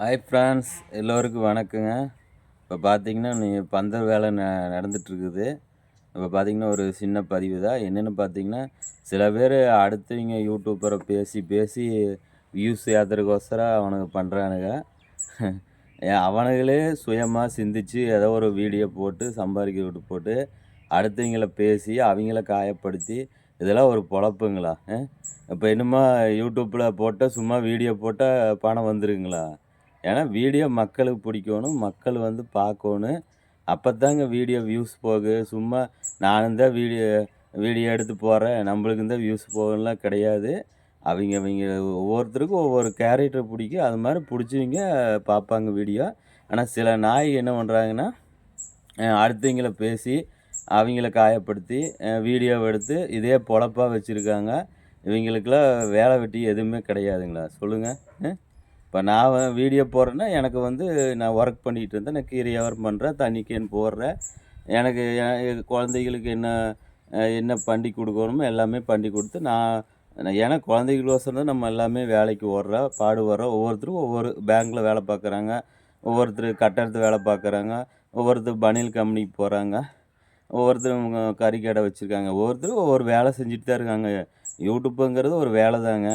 Hi friends எல்லோருக்கும் வணக்கங்க. இப்போ பார்த்தீங்கன்னா நீ பந்தல் வேலை ந நடந்துகிட்ருக்குது இப்போ பார்த்தீங்கன்னா ஒரு சின்ன பதிவு தான் என்னென்னு பார்த்தீங்கன்னா சில பேர் அடுத்தவங்க யூடியூப்பரை பேசி பேசி வியூஸ் ஏற்றுறதுக்கோசரம் அவனுக்கு பண்ணுறானுங்க அவனுங்களே சுயமாக சிந்திச்சு ஏதோ ஒரு வீடியோ போட்டு சம்பாதிக்க விட்டு போட்டு அடுத்தவங்கள பேசி அவங்கள காயப்படுத்தி இதெல்லாம் ஒரு பொழப்புங்களா இப்போ என்னமோ யூடியூப்பில் போட்டால் சும்மா வீடியோ போட்டால் பணம் வந்துருங்களா? ஏன்னா வீடியோ மக்களுக்கு பிடிக்கணும் மக்கள் வந்து பார்க்கணும். அப்போ தாங்க வீடியோ வியூஸ் போகு. சும்மா நானும் தான் வீடியோ வீடியோ எடுத்து போகிறேன் நம்மளுக்கு தான் வியூஸ் போகலாம் கிடையாது. அவங்க அவங்க ஒவ்வொருத்தருக்கும் ஒவ்வொரு கேரக்டர் பிடிக்கும். அது மாதிரி பிடிச்சவங்க பார்ப்பாங்க வீடியோ ஆனால் சில நாய் என்ன பண்ணுறாங்கன்னா அடுத்தவங்கள பேசி அவங்கள காயப்படுத்தி வீடியோவை எடுத்து இதே பொழப்பாக வச்சுருக்காங்க. இவங்களுக்கெல்லாம் வேலை வெட்டி எதுவுமே கிடையாதுங்களா? சொல்லுங்கள் இப்போ நான் வீடியோ போடுறேன்னா எனக்கு வந்து நான் ஒர்க் பண்ணிகிட்டு இருந்தேன். நான் கீரை வியாபாரம் பண்ணுறேன் தண்ணி கேன் போடுறேன். எனக்கு குழந்தைகளுக்கு என்ன என்ன பண்ணி கொடுக்கணுமோ எல்லாமே பண்ணி கொடுத்து நான் ஏன்னா குழந்தைகளோசரம் தான் நம்ம எல்லாமே வேலைக்கு ஓடுறோம். பாடுபடுறோம் ஒவ்வொருத்தரும் ஒவ்வொரு பேங்க்கில் வேலை பார்க்குறாங்க. ஒவ்வொருத்தர் கட்டடத்து வேலை பார்க்குறாங்க. ஒவ்வொருத்தர் பனியல் கம்பெனிக்கு போகிறாங்க ஒவ்வொருத்தரும் கறி கடை வச்சுருக்காங்க. ஒவ்வொருத்தரும் ஒவ்வொரு வேலை செஞ்சுட்டு தான் இருக்காங்க. யூடியூப்புங்கிறது ஒரு வேலை தாங்க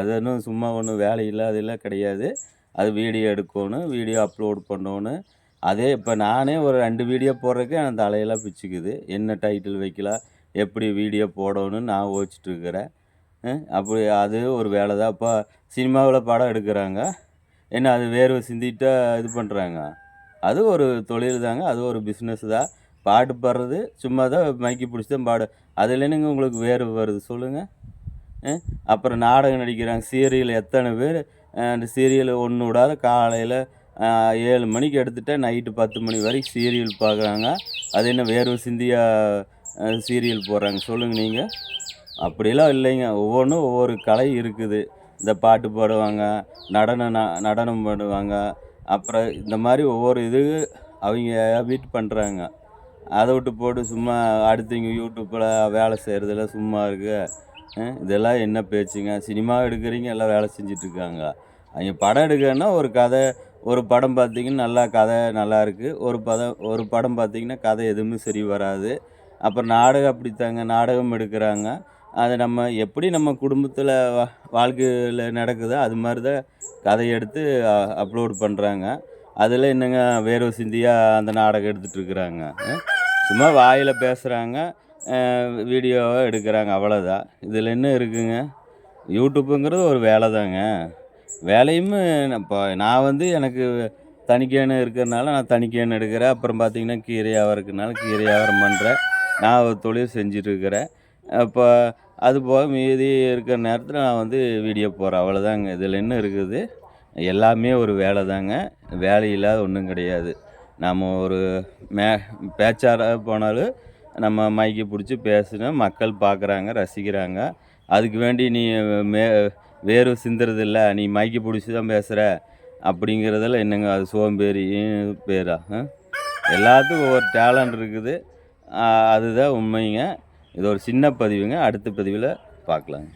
அது ஒன்றும் சும்மா ஒன்றும் வேலை இல்லாதெல்லாம் கிடையாது. அது வீடியோ எடுக்கணும் வீடியோ அப்லோட் பண்ணணும் அதே இப்போ நானே ஒரு ரெண்டு வீடியோ போடுறதுக்கு எனக்கு தலையெல்லாம் பிச்சுக்குது. என்ன டைட்டில் வைக்கலாம் எப்படி வீடியோ போடணும்னு நான் யோசிச்சுட்ருக்கிறேன் அப்படி அது ஒரு வேலை தான் இப்போ சினிமாவில் படம் எடுக்கிறாங்க. என்ன அது வேர்வை சிந்திட்டு இது பண்ணுறாங்க அது ஒரு தொழில் தாங்க அது ஒரு பிஸ்னஸ் தான் பாட்டு பாடுறது சும்மா தான் மைக்கி பிடிச்சி தான் பாடு. அதில் என்னங்க உங்களுக்கு வேர்வை வருது? சொல்லுங்கள் அப்புறம் நாடகம் நடிக்கிறாங்க. சீரியல் எத்தனை பேர்? அந்த சீரியல் ஒன்று விடாத காலையில் ஏழு மணிக்கு எடுத்துகிட்டா நைட்டு பத்து மணி வரைக்கும் சீரியல் பார்க்குறாங்க. அது என்ன வேர்வை சிந்தியா சீரியல் போடுறாங்க. சொல்லுங்கள் நீங்கள் அப்படிலாம் இல்லைங்க. ஒவ்வொன்றும் ஒவ்வொரு கலை இருக்குது. இந்த பாட்டு பாடுவாங்க நடனம் நடனம் பாடுவாங்க. அப்புறம் இந்த மாதிரி ஒவ்வொரு இது அவங்க வீட்டு பண்ணுறாங்க அதை விட்டு போட்டு சும்மா அடுத்தவங்க யூடியூப்பில் வேலை செய்கிறதுல சும்மா இருக்குது இதெல்லாம் என்ன பேச்சுங்க? சினிமா எடுக்கிறீங்க எல்லாம் வேலை செஞ்சிட்ருக்காங்க. அவங்க படம் எடுக்கன்னா ஒரு கதை ஒரு படம் பார்த்திங்கன்னா நல்லா கதை நல்லா இருக்குது ஒரு பதம் ஒரு படம் பார்த்திங்கன்னா கதை எதுவுமே சரி வராது. அப்புறம் நாடகம் அப்படித்தாங்க நாடகம் எடுக்கிறாங்க. அது நம்ம எப்படி நம்ம குடும்பத்தில் வா வாழ்க்கையில் நடக்குதோ அது மாதிரி தான் கதையை எடுத்து அப்லோடு பண்ணுறாங்க அதில் என்னங்க வேர்வை சிந்தியாக அந்த நாடகம் எடுத்துகிட்ருக்குறாங்க சும்மா வாயில் பேசுகிறாங்க வீடியோவை எடுக்கிறாங்க அவ்வளோதான் இதில் என்ன இருக்குங்க? யூடியூப்புங்கிறது ஒரு வேலை தாங்க வேலையும் இப்போ நான் வந்து எனக்கு தனிக்கேன்னு இருக்கிறனால நான் தனிக்கேன்னு எடுக்கிறேன். அப்புறம் பார்த்திங்கன்னா கீரை வியாபாரக்குனால கீரை வியாபாரம் பண்ணுறேன் நான் ஒரு தொழில் செஞ்சிட்ருக்கிறேன். இப்போ அது போக மீதி இருக்கிற நேரத்தில் நான் வந்து வீடியோ போடுறேன். அவ்வளோதாங்க இதில் என்ன இருக்குது? எல்லாமே ஒரு வேலை தாங்க வேலை இல்லாத ஒன்றும் கிடையாது. நம்ம ஒரு மே பேச்சாராக போனாலும் நம்ம மைக்கை பிடிச்சி பேசுனா மக்கள் பார்க்குறாங்க ரசிக்கிறாங்க. அதுக்கு வேண்டி நீ மே வேறு சிந்துறதில்ல நீ மைக்கை பிடிச்சி தான் பேசுகிற அப்படிங்கிறதெல்லாம் என்னங்க? அது சோம்பேறி பேரா எல்லாத்துக்கும் ஒவ்வொரு டேலண்ட் இருக்குது. அதுதான் உண்மைங்க. இது ஒரு சின்ன பதிவுங்க. அடுத்த பதிவில் பார்க்கலாங்க.